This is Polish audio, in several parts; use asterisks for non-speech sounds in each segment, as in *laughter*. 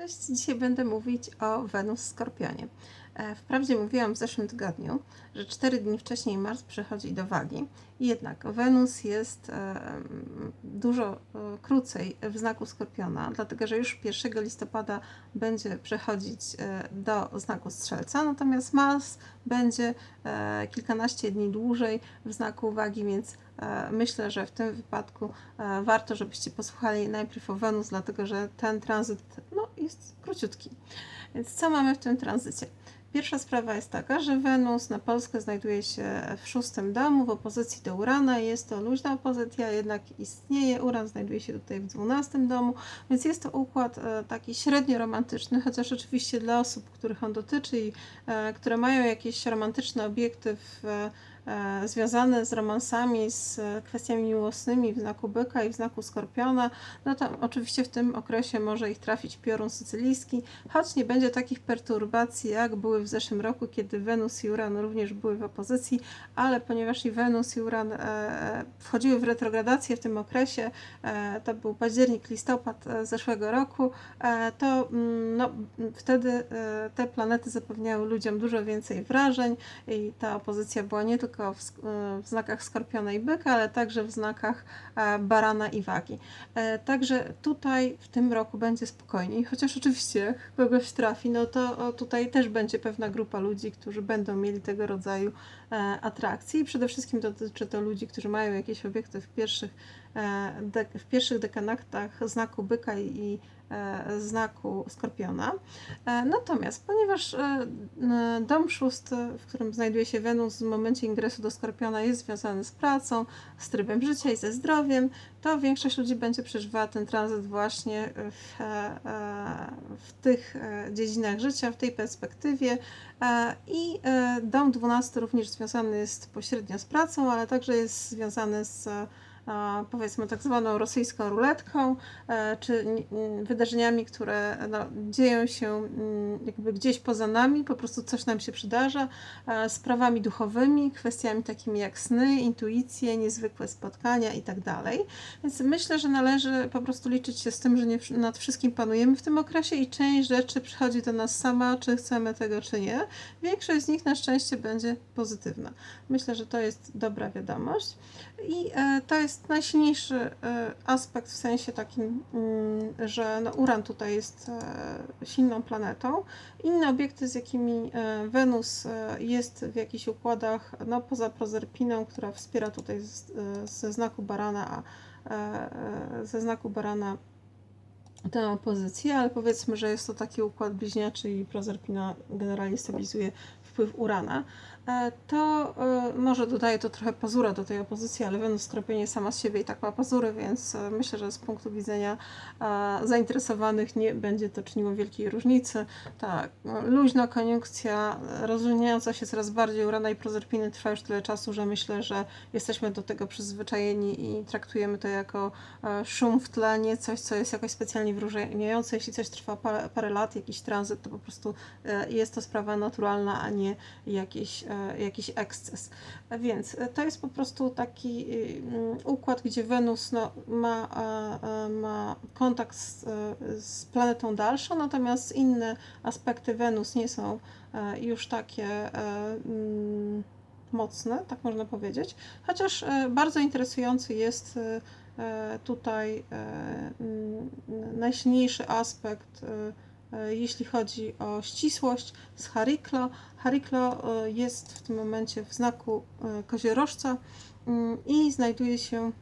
Cześć, dzisiaj będę mówić o Wenus w Skorpionie. E, Wprawdzie mówiłam w zeszłym tygodniu, że 4 dni wcześniej Mars przechodzi do wagi, jednak Wenus jest e, dużo e, krócej w znaku Skorpiona, dlatego że już 1 listopada będzie przechodzić do znaku Strzelca, natomiast Mars będzie kilkanaście dni dłużej w znaku wagi, więc myślę, że w tym wypadku warto, żebyście posłuchali najpierw o Wenus, dlatego że ten tranzyt no, jest króciutki. Więc co mamy w tym tranzycie? Pierwsza sprawa jest taka, że Wenus na Polskę znajduje się w szóstym domu w opozycji do Urana. Jest to luźna opozycja, jednak istnieje. Uran znajduje się tutaj w dwunastym domu, więc jest to układ e, taki średnio romantyczny, chociaż oczywiście dla osób, których on dotyczy i e, które mają jakieś romantyczne obiekty w związane z romansami, z kwestiami miłosnymi w znaku byka i w znaku skorpiona, no to oczywiście w tym okresie może ich trafić piorun sycylijski, choć nie będzie takich perturbacji, jak były w zeszłym roku, kiedy Wenus i Uran również były w opozycji, ale ponieważ i Wenus i Uran e, wchodziły w retrogradację w tym okresie, e, to był październik, listopad e, zeszłego roku, e, to mm, no, wtedy e, te planety zapewniały ludziom dużo więcej wrażeń i ta opozycja była nie tylko w, sk- e, w znakach Skorpiona i Byka, ale także w znakach e, Barana i Wagi. E, Także tutaj w tym roku będzie spokojniej, chociaż oczywiście kogoś trafi, no to tutaj też będzie pewna grupa ludzi, którzy będą mieli tego rodzaju atrakcje i przede wszystkim dotyczy to ludzi, którzy mają jakieś obiekty w pierwszych, w pierwszych dekanatach znaku Byka i znaku Skorpiona. E, Natomiast ponieważ e, dom szósty, w którym znajduje się Wenus w momencie ingresu do Skorpiona jest związany z pracą, z trybem życia i ze zdrowiem, to większość ludzi będzie przeżywała ten tranzyt właśnie w, e, w tych e, dziedzinach życia, w tej perspektywie. E, I e, dom 12 również związany jest pośrednio z pracą, ale także jest związany z e, powiedzmy tak zwaną rosyjską ruletką, e, czy wydarzeniami, które no, dzieją się jakby gdzieś poza nami, po prostu coś nam się przydarza, sprawami duchowymi, kwestiami takimi jak sny, intuicje, niezwykłe spotkania i tak dalej. Więc myślę, że należy po prostu liczyć się z tym, że nie nad wszystkim panujemy w tym okresie i część rzeczy przychodzi do nas sama, czy chcemy tego, czy nie. Większość z nich na szczęście będzie pozytywna. Myślę, że to jest dobra wiadomość. I e, to jest najsilniejszy e, aspekt w sensie takim, mm, że no, Uran tutaj jest e, silną planetą. Inne obiekty, z jakimi e, Wenus e, jest w jakichś układach, no poza Prozerpiną, która wspiera tutaj ze znaku Barana, a ze znaku Barana tę opozycję, ale powiedzmy, że jest to taki układ bliźniaczy i Prozerpina generalnie stabilizuje wpływ Urana, to e, może dodaje to trochę pazura do tej opozycji, ale Wenus w Skorpionie sama z siebie i tak ma pazury, więc e, myślę, że z punktu widzenia e, zainteresowanych nie będzie to czyniło wielkiej różnicy. Tak, no, luźna koniunkcja, e, rozluźniająca się coraz bardziej Urana i Prozerpiny trwa już tyle czasu, że myślę, że jesteśmy do tego przyzwyczajeni i traktujemy to jako e, szum w tle, nie coś, co jest jakoś specjalnie wyróżniające. Jeśli coś trwa parę, parę lat, jakiś tranzyt, to po prostu e, jest to sprawa naturalna, a nie jakiś, e, jakiś eksces. Więc to jest po prostu taki y, mm, układ, gdzie Wenus no, ma, ma kontakt z, z planetą dalszą, natomiast inne aspekty Wenus nie są e, już takie e, mm, mocne, tak można powiedzieć. Chociaż e, bardzo interesujący jest tutaj mm, najsilniejszy aspekt, jeśli chodzi o ścisłość z Hariklo. Hariklo e, jest w tym momencie w znaku e, koziorożca mm, i znajduje się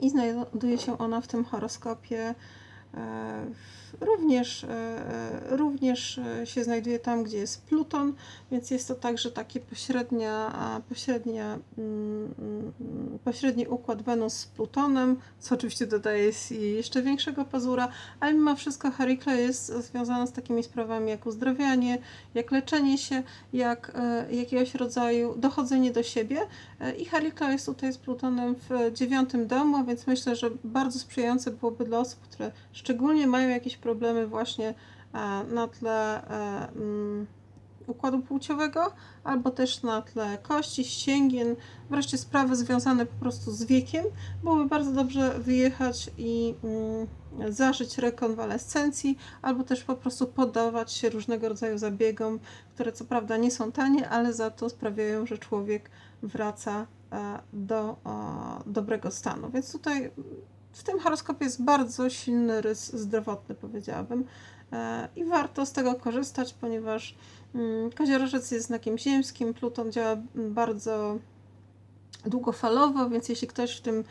i znajduje się ona w tym horoskopie e, również, e, również e, się znajduje tam, gdzie jest Pluton, więc jest to także taki pośrednia, pośrednia, mm, mm, pośredni układ Wenus z Plutonem, co oczywiście dodaje jeszcze większego pazura, ale mimo wszystko Harikla jest związana z takimi sprawami jak uzdrawianie, jak leczenie się, jak e, jakiegoś rodzaju dochodzenie do siebie. E, i Harikla jest tutaj z Plutonem w dziewiątym domu, więc myślę, że bardzo sprzyjające byłoby dla osób, które szczególnie mają jakieś problemy właśnie e, na tle e, mm, układu płciowego, albo też na tle kości, ścięgien, wreszcie sprawy związane po prostu z wiekiem, byłoby bardzo dobrze wyjechać i mm, zażyć rekonwalescencji, albo też po prostu poddawać się różnego rodzaju zabiegom, które co prawda nie są tanie, ale za to sprawiają, że człowiek wraca e, do dobrego stanu. Więc tutaj w tym horoskopie jest bardzo silny rys zdrowotny, powiedziałabym. E, I warto z tego korzystać, ponieważ mm, koziorożec jest znakiem ziemskim, Pluton działa bardzo długofalowo, więc jeśli ktoś w tym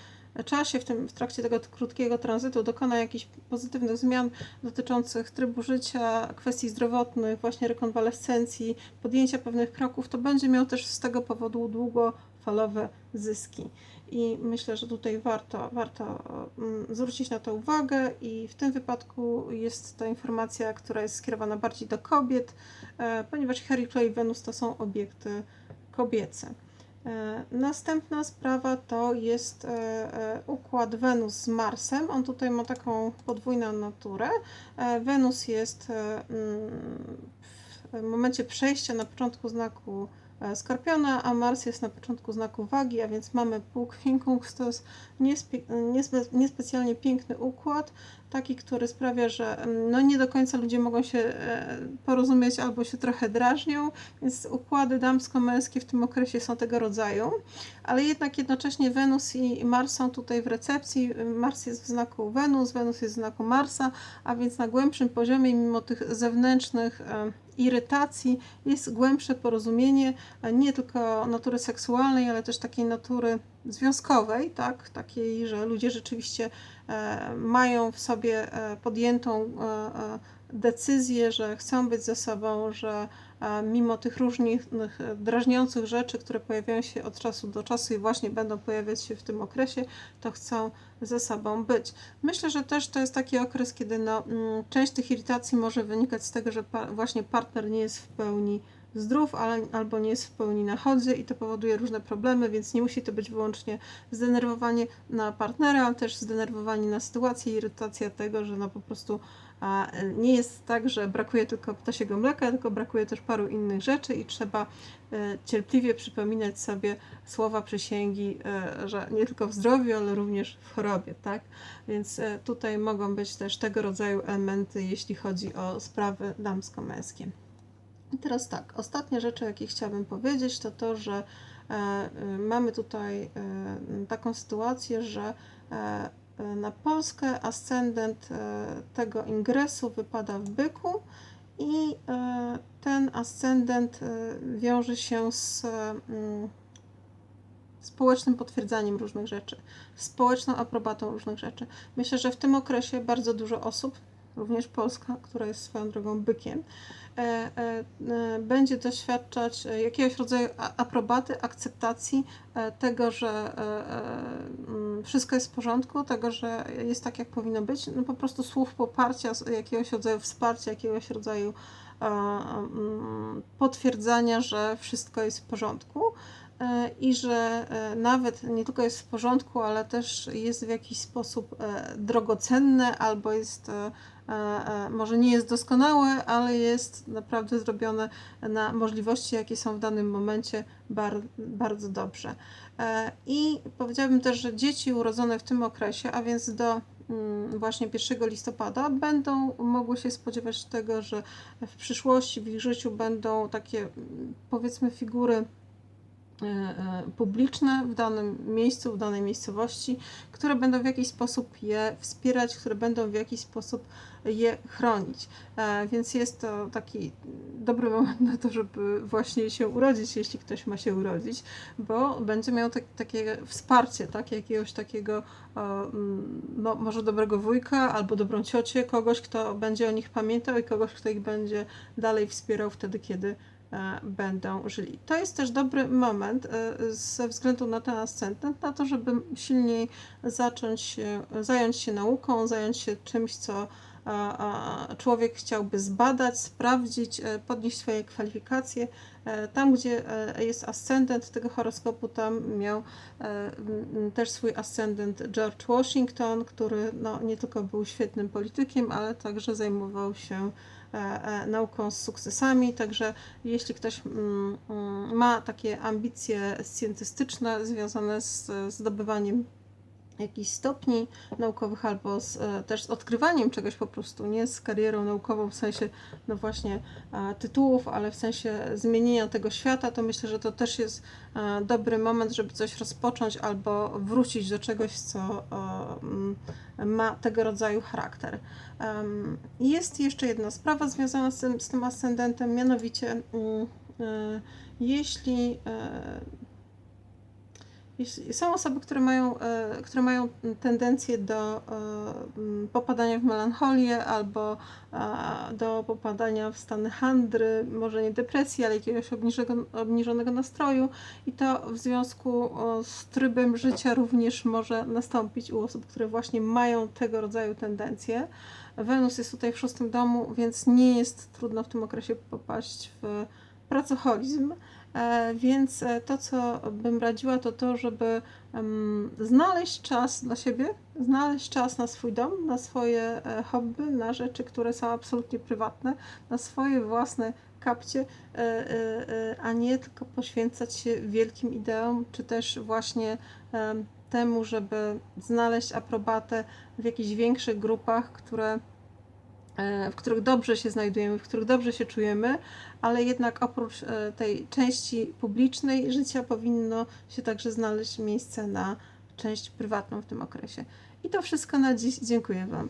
czasie, w, tym, w trakcie tego krótkiego tranzytu dokona jakichś pozytywnych zmian dotyczących trybu życia, kwestii zdrowotnych, właśnie rekonwalescencji, podjęcia pewnych kroków, to będzie miał też z tego powodu długofalowe zyski. I myślę, że tutaj warto, warto mm, zwrócić na to uwagę, i w tym wypadku jest to informacja, która jest skierowana bardziej do kobiet, e, ponieważ Herikle i Wenus to są obiekty kobiece. E, następna sprawa to jest e, układ Wenus z Marsem. On tutaj ma taką podwójną naturę. Wenus jest w momencie przejścia na początku znaku Skorpiona, a Mars jest na początku znaku wagi, a więc mamy półkwinkunks, *laughs* to jest niespe, niespe, niespecjalnie piękny układ, taki, który sprawia, że mm, no nie do końca ludzie mogą się e, porozumieć albo się trochę drażnią, więc układy damsko-męskie w tym okresie są tego rodzaju, ale jednak jednocześnie Wenus i Mars są tutaj w recepcji. Mars jest w znaku Wenus, Wenus jest w znaku Marsa, a więc na głębszym poziomie, mimo tych zewnętrznych e, irytacji, jest głębsze porozumienie nie tylko natury seksualnej, ale też takiej natury związkowej, tak? takiej, że ludzie rzeczywiście e, mają w sobie e, podjętą e, decyzję, że chcą być ze sobą, że mimo tych różnych drażniących rzeczy, które pojawiają się od czasu do czasu i właśnie będą pojawiać się w tym okresie, to chcą ze sobą być. Myślę, że też to jest taki okres, kiedy no, mm, część tych irytacji może wynikać z tego, że właśnie partner nie jest w pełni zdrów, ale, albo nie jest w pełni na chodzie i to powoduje różne problemy, więc nie musi to być wyłącznie zdenerwowanie na partnera, ale też zdenerwowanie na sytuację, irytacja tego, że no po prostu a nie jest tak, że brakuje tylko ptasiego mleka, tylko brakuje też paru innych rzeczy i trzeba e, cierpliwie przypominać sobie słowa przysięgi, e, że nie tylko w zdrowiu, ale również w chorobie, tak? Więc e, tutaj mogą być też tego rodzaju elementy, jeśli chodzi o sprawy damsko-męskie. I teraz tak, ostatnia rzecz, o jakiej chciałabym powiedzieć, to to, że mamy tutaj taką sytuację, że E, na Polskę. Ascendent e, tego ingresu wypada w byku i e, ten ascendent wiąże się z mm, społecznym potwierdzaniem różnych rzeczy, społeczną aprobatą różnych rzeczy. Myślę, że w tym okresie bardzo dużo osób, również Polska, która jest swoją drogą bykiem, E, e, e, będzie doświadczać jakiegoś rodzaju aprobaty, akceptacji tego, że mm, wszystko jest w porządku, tego, że jest tak, jak powinno być. No po prostu słów poparcia, jakiegoś rodzaju wsparcia, jakiegoś rodzaju mm, potwierdzania, że wszystko jest w porządku i że nawet nie tylko jest w porządku, ale też jest w jakiś sposób drogocenne albo jest E, e, może nie jest doskonałe, ale jest naprawdę zrobione na możliwości, jakie są w danym momencie bar, bardzo dobrze. E, I powiedziałabym też, że dzieci urodzone w tym okresie, a więc do mm, właśnie 1 listopada, będą mogły się spodziewać tego, że w przyszłości w ich życiu będą takie powiedzmy figury E, e, publiczne w danym miejscu, w danej miejscowości, które będą w jakiś sposób je wspierać, które będą w jakiś sposób je chronić. E, więc jest to taki dobry moment na to, żeby właśnie się urodzić, jeśli ktoś ma się urodzić, bo będzie miał tak, takie wsparcie, tak, jakiegoś takiego mm, no, może dobrego wujka albo dobrą ciocię, kogoś, kto będzie o nich pamiętał i kogoś, kto ich będzie dalej wspierał wtedy, kiedy będą żyli. To jest też dobry moment e, ze względu na ten ascendent, na to, żeby silniej zacząć zająć się nauką, zająć się czymś, co człowiek chciałby zbadać, sprawdzić, e, podnieść swoje kwalifikacje. E, Tam, gdzie e, jest ascendent tego horoskopu, tam miał też swój ascendent George Washington, który no, nie tylko był świetnym politykiem, ale także zajmował się nauką z sukcesami. Także jeśli ktoś ma takie ambicje scjentystyczne związane z zdobywaniem jakichś stopni naukowych albo z, e, też z odkrywaniem czegoś po prostu, nie z karierą naukową w sensie no właśnie e, tytułów, ale w sensie zmienienia tego świata, to myślę, że to też jest e, dobry moment, żeby coś rozpocząć albo wrócić do czegoś, co ma tego rodzaju charakter. Jest jeszcze jedna sprawa związana z tym, z tym ascendentem, mianowicie mm, jeśli są osoby, które mają, e, które mają tendencję do e, popadania w melancholię albo do popadania w stany handry, może nie depresji, ale jakiegoś obniżonego, nastroju i to w związku z trybem życia również może nastąpić u osób, które właśnie mają tego rodzaju tendencje. Wenus jest tutaj w szóstym domu, więc nie jest trudno w tym okresie popaść w pracoholizm. E, Więc e, to, co bym radziła, to to, żeby znaleźć czas dla siebie, znaleźć czas na swój dom, na swoje e, hobby, na rzeczy, które są absolutnie prywatne, na swoje własne kapcie, a nie tylko poświęcać się wielkim ideom, czy też właśnie em, temu, żeby znaleźć aprobatę w jakichś większych grupach, które w których dobrze się znajdujemy, w których dobrze się czujemy, ale jednak oprócz e, tej części publicznej życia powinno się także znaleźć miejsce na część prywatną w tym okresie. I to wszystko na dziś. Dziękuję Wam.